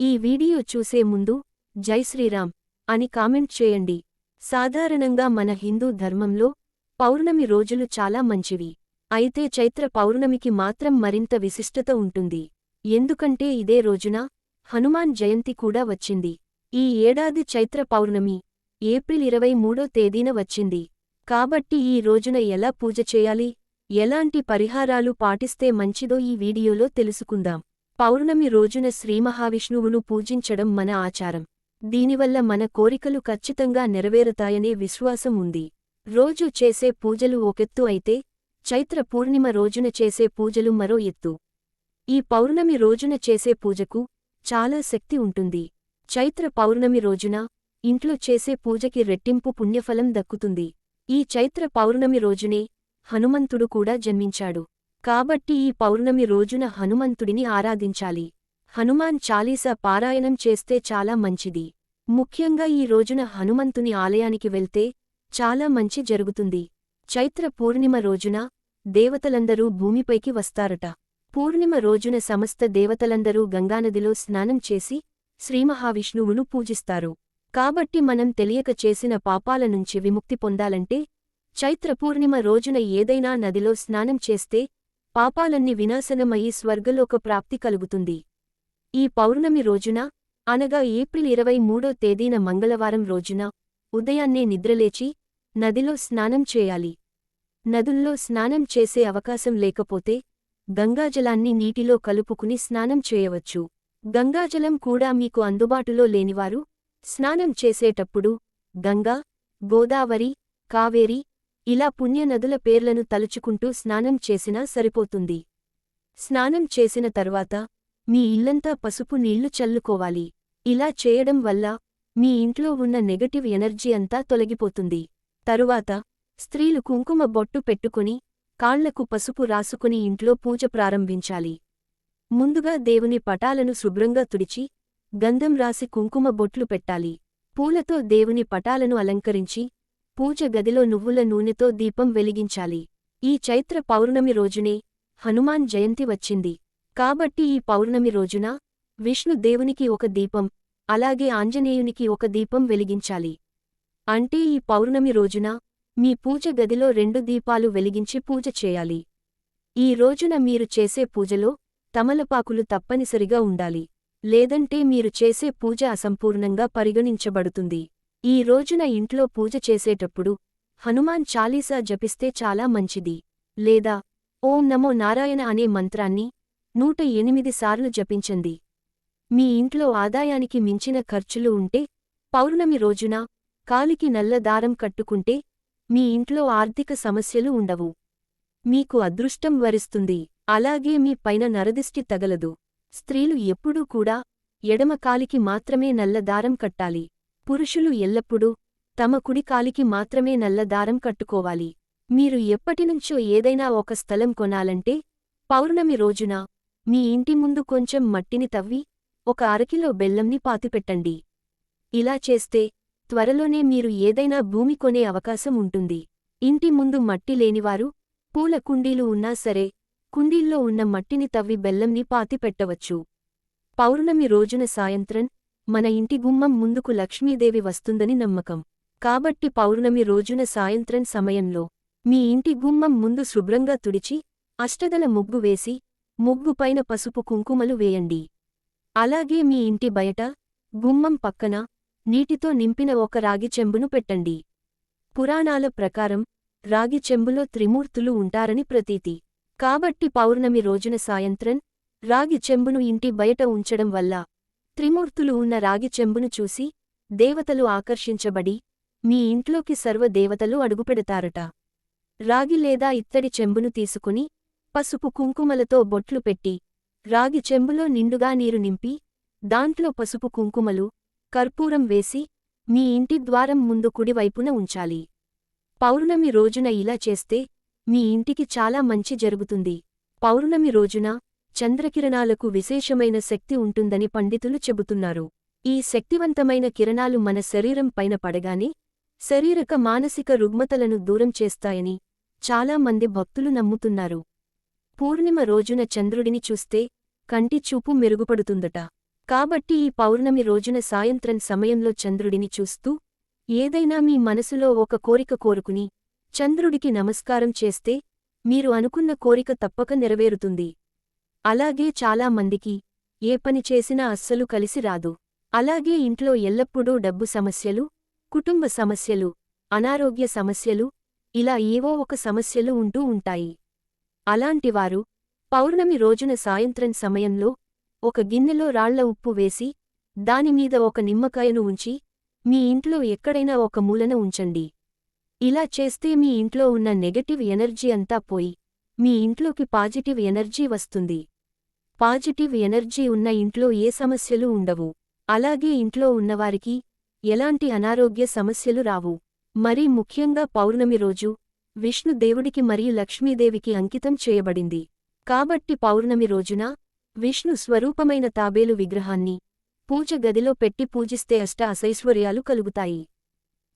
ఈ వీడియో చూసే ముందు జై శ్రీరామ్ అని కామెంట్ చేయండి. సాధారణంగా మన హిందూ ధర్మంలో పౌర్ణమి రోజులు చాలా మంచివి. అయితే చైత్ర పౌర్ణమికి మాత్రం మరింత విశిష్టత ఉంటుంది. ఎందుకంటే ఇదే రోజున హనుమాన్ జయంతి కూడా వచ్చింది. ఈ ఏడాది చైత్ర పౌర్ణమి ఏప్రిల్ ఇరవై మూడో తేదీన వచ్చింది. కాబట్టి ఈ రోజున ఎలా పూజ చేయాలి ఎలాంటి పరిహారాలు పాటిస్తే మంచిదో ఈ వీడియోలో తెలుసుకుందాం. పౌర్ణమి రోజున శ్రీమహావిష్ణువును పూజించడం మన ఆచారం. దీనివల్ల మన కోరికలు ఖచ్చితంగా నెరవేరుతాయనే విశ్వాసం ఉంది. రోజు చేసే పూజలు ఒకెత్తు అయితే చైత్ర పూర్ణిమ రోజున చేసే పూజలు మరో ఎత్తు. ఈ పౌర్ణమి రోజున చేసే పూజకు చాలా శక్తి ఉంటుంది. చైత్ర పౌర్ణమి రోజున ఇంట్లో చేసే పూజకి రెట్టింపు పుణ్యఫలం దక్కుతుంది. ఈ చైత్ర పౌర్ణమి రోజునే హనుమంతుడు కూడా జన్మించాడు. కాబట్టి ఈ పౌర్ణమి రోజున హనుమంతుడిని ఆరాధించాలి. హనుమాన్ చాలీసా పారాయణం చేస్తే చాలా మంచిది. ముఖ్యంగా ఈ రోజున హనుమంతుని ఆలయానికి వెళ్తే చాలా మంచి జరుగుతుంది. చైత్ర పూర్ణిమ రోజున దేవతలందరూ భూమిపైకి వస్తారట. పూర్ణిమ రోజున సమస్త దేవతలందరూ గంగానదిలో స్నానం చేసి శ్రీమహావిష్ణువును పూజిస్తారు. కాబట్టి మనం తెలియక చేసిన పాపాల నుంచి విముక్తి పొందాలంటే చైత్ర పూర్ణిమ రోజున ఏదైనా నదిలో స్నానం చేస్తే పాపాలన్నీ వినాశనమయ్యి స్వర్గలోక ప్రాప్తి కలుగుతుంది. ఈ పౌర్ణమి రోజున అనగా ఏప్రిల్ ఇరవై మూడో తేదీన మంగళవారం రోజున ఉదయాన్నే నిద్రలేచి నదిలో స్నానం చేయాలి. నదుల్లో స్నానం చేసే అవకాశం లేకపోతే గంగాజలాన్ని నీటిలో కలుపుకుని స్నానం చేయవచ్చు. గంగాజలం కూడా మీకు అందుబాటులో లేనివారు స్నానం చేసేటప్పుడు గంగా గోదావరి కావేరి ఇలా పుణ్యనదుల పేర్లను తలుచుకుంటూ స్నానం చేసినా సరిపోతుంది. స్నానం చేసిన తరువాత మీ ఇల్లంతా పసుపు నీళ్ళు చల్లుకోవాలి. ఇలా చేయడం వల్ల మీ ఇంట్లో ఉన్న నెగటివ్ ఎనర్జీ అంతా తొలగిపోతుంది. తరువాత స్త్రీలు కుంకుమ బొట్టు పెట్టుకుని కాళ్ళకు పసుపు రాసుకుని ఇంట్లో పూజ ప్రారంభించాలి. ముందుగా దేవుని పటాలను శుభ్రంగా తుడిచి గంధం రాసి కుంకుమ బొట్లు పెట్టాలి. పూలతో దేవుని పటాలను అలంకరించి పూజ గదిలో నువ్వుల నూనెతో దీపం వెలిగించాలి. ఈ చైత్ర పౌర్ణమి రోజునే హనుమాన్ జయంతి వచ్చింది. కాబట్టి ఈ పౌర్ణమి రోజున విష్ణు దేవునికి ఒక దీపం అలాగే ఆంజనేయునికి ఒక దీపం వెలిగించాలి. అంటే ఈ పౌర్ణమి రోజున మీ పూజ గదిలో రెండు దీపాలు వెలిగించి పూజ చేయాలి. ఈ రోజున మీరు చేసే పూజలో తమలపాకులు తప్పనిసరిగా ఉండాలి. లేదంటే మీరు చేసే పూజ అసంపూర్ణంగా పరిగణించబడుతుంది. ఈ రోజున ఇంట్లో పూజ చేసేటప్పుడు హనుమాన్ చాలీసా జపిస్తే చాలా మంచిది. లేదా ఓం నమో నారాయణ అనే మంత్రాన్ని నూట ఎనిమిది సార్లు జపించండి. మీ ఇంట్లో ఆదాయానికి మించిన ఖర్చులు ఉంటే పౌర్ణమి రోజున కాలికి నల్ల దారం కట్టుకుంటే మీ ఇంట్లో ఆర్థిక సమస్యలు ఉండవు. మీకు అదృష్టం వరిస్తుంది. అలాగే మీ పైన నరదిష్టి తగలదు. స్త్రీలు ఎప్పుడూ కూడా ఎడమ కాలికి మాత్రమే నల్ల దారం కట్టాలి. పురుషులు ఎల్లప్పుడూ తమ కుడి కాలికి మాత్రమే నల్ల దారం కట్టుకోవాలి. మీరు ఎప్పటినుంచో ఏదైనా ఒక స్థలం కొనాలంటే పౌర్ణమి రోజున మీ ఇంటి ముందు కొంచెం మట్టిని తవ్వి ఒక అరకిలో బెల్లంని పాతిపెట్టండి. ఇలా చేస్తే త్వరలోనే మీరు ఏదైనా భూమి కొనే అవకాశం ఉంటుంది. ఇంటి ముందు మట్టి లేనివారు పూల కుండీలు ఉన్నా సరే కుండీల్లో ఉన్న మట్టిని తవ్వి బెల్లంని పాతిపెట్టవచ్చు. పౌర్ణమి రోజున సాయంత్రం మన ఇంటి గుమ్మం ముందుకు లక్ష్మీదేవి వస్తుందని నమ్మకం. కాబట్టి పౌర్ణమి రోజున సాయంత్రం సమయంలో మీ ఇంటి గుమ్మం ముందు శుభ్రంగా తుడిచి అష్టదల ముగ్గు వేసి ముగ్గుపైన పసుపు కుంకుమలు వేయండి. అలాగే మీ ఇంటి బయట గుమ్మం పక్కన నీటితో నింపిన ఒక రాగి చెంబును పెట్టండి. పురాణాల ప్రకారం రాగి చెంబులో త్రిమూర్తులు ఉంటారని ప్రతీతి. కాబట్టి పౌర్ణమి రోజున సాయంత్రం రాగి చెంబును ఇంటి బయట ఉంచడం వల్ల త్రిమూర్తులు ఉన్న రాగి చెంబును చూసి దేవతలు ఆకర్షించబడి మీ ఇంట్లోకి సర్వదేవతలు అడుగుపెడతారట. రాగి లేదా ఇత్తడి చెంబును తీసుకుని పసుపు కుంకుమలతో బొట్లు పెట్టి రాగి చెంబులో నిండుగా నీరు నింపి దాంట్లో పసుపు కుంకుమలు కర్పూరం వేసి మీ ఇంటి ద్వారం ముందు కుడివైపున ఉంచాలి. పౌర్ణమి రోజున ఇలా చేస్తే మీ ఇంటికి చాలా మంచి జరుగుతుంది. పౌర్ణమి రోజున చంద్రకిరణాలకు విశేషమైన శక్తి ఉంటుందని పండితులు చెబుతున్నారు. ఈ శక్తివంతమైన కిరణాలు మన శరీరం పైన పడగానే శరీరక మానసిక రుగ్మతలను దూరం చేస్తాయని చాలా మంది భక్తులు నమ్ముతున్నారు. పూర్ణిమ రోజున చంద్రుడిని చూస్తే కంటి చూపు మెరుగుపడుతుందట. కాబట్టి ఈ పౌర్ణమి రోజున సాయంత్రం సమయంలో చంద్రుడిని చూస్తూ ఏదైనా మీ మనసులో ఒక కోరిక కోరుకుని చంద్రుడికి నమస్కారం చేస్తే మీరు అనుకున్న కోరిక తప్పక నెరవేరుతుంది. అలాగే చాలా మందికి ఏ పని చేసినా అస్సలు కలిసి రాదు. అలాగే ఇంట్లో ఎల్లప్పుడూ డబ్బు సమస్యలు కుటుంబ సమస్యలు అనారోగ్య సమస్యలు ఇలా ఏవో ఒక సమస్యలు ఉంటూ ఉంటాయి. అలాంటివారు పౌర్ణమి రోజున సాయంత్రం సమయంలో ఒక గిన్నెలో రాళ్ళ ఉప్పు వేసి దానిమీద ఒక నిమ్మకాయను ఉంచి మీ ఇంట్లో ఎక్కడైనా ఒక మూలన ఉంచండి. ఇలా చేస్తే మీ ఇంట్లో ఉన్న నెగటివ్ ఎనర్జీ అంతా పోయి మీ ఇంట్లోకి పాజిటివ్ ఎనర్జీ వస్తుంది. పాజిటివ్ ఎనర్జీ ఉన్న ఇంట్లో ఏ సమస్యలు ఉండవు. అలాగే ఇంట్లో ఉన్నవారికి ఎలాంటి అనారోగ్య సమస్యలు రావు. మరీ ముఖ్యంగా పౌర్ణమి రోజు విష్ణు దేవుడికి మరియు లక్ష్మీదేవికి అంకితం చేయబడింది. కాబట్టి పౌర్ణమి రోజున విష్ణు స్వరూపమైన తాబేలు విగ్రహాన్ని పూజ గదిలో పెట్టి పూజిస్తే అష్ట అసైశ్వర్యాలు కలుగుతాయి.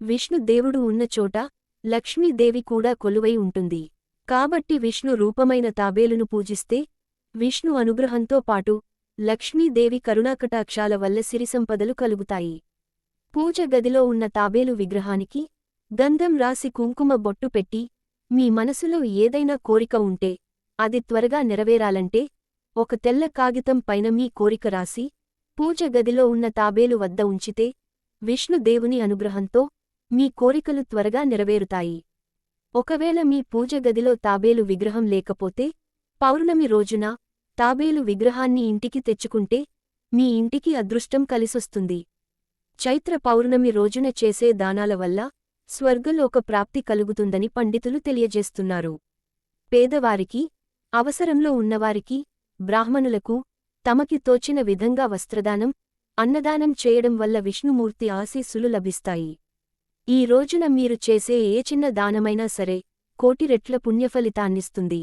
విష్ణు దేవుడు ఉన్న చోట లక్ష్మీదేవి కూడా కొలువై ఉంటుంది. కాబట్టి విష్ణు రూపమైన తాబేలును పూజిస్తే విష్ణు అనుగ్రహంతో పాటు లక్ష్మీదేవి కరుణాకటాక్షాల వల్ల సిరిసంపదలు కలుగుతాయి. పూజ గదిలో ఉన్న తాబేలు విగ్రహానికి గంధం రాసి కుంకుమ బొట్టు పెట్టి మీ మనసులో ఏదైనా కోరిక ఉంటే అది త్వరగా నెరవేరాలంటే ఒక తెల్ల కాగితం పైన మీ కోరిక రాసి పూజ గదిలో ఉన్న తాబేలు వద్ద ఉంచితే విష్ణుదేవుని అనుగ్రహంతో మీ కోరికలు త్వరగా నెరవేరుతాయి. ఒకవేళ మీ పూజ గదిలో తాబేలు విగ్రహం లేకపోతే పౌర్ణమి రోజున తాబేలు విగ్రహాన్ని ఇంటికి తెచ్చుకుంటే మీ ఇంటికి అదృష్టం కలిసొస్తుంది. చైత్ర పౌర్ణమి రోజున చేసే దానాల వల్ల స్వర్గలోక ప్రాప్తి కలుగుతుందని పండితులు తెలియజేస్తున్నారు. పేదవారికి అవసరంలో ఉన్నవారికి బ్రాహ్మణులకు తమకి తోచిన విధంగా వస్త్రదానం అన్నదానం చేయడం వల్ల విష్ణుమూర్తి ఆశీస్సులు లభిస్తాయి. ఈ రోజున మీరు చేసే ఏ చిన్న దానమైనా సరే కోటి రెట్ల పుణ్యఫలితాన్నిస్తుంది.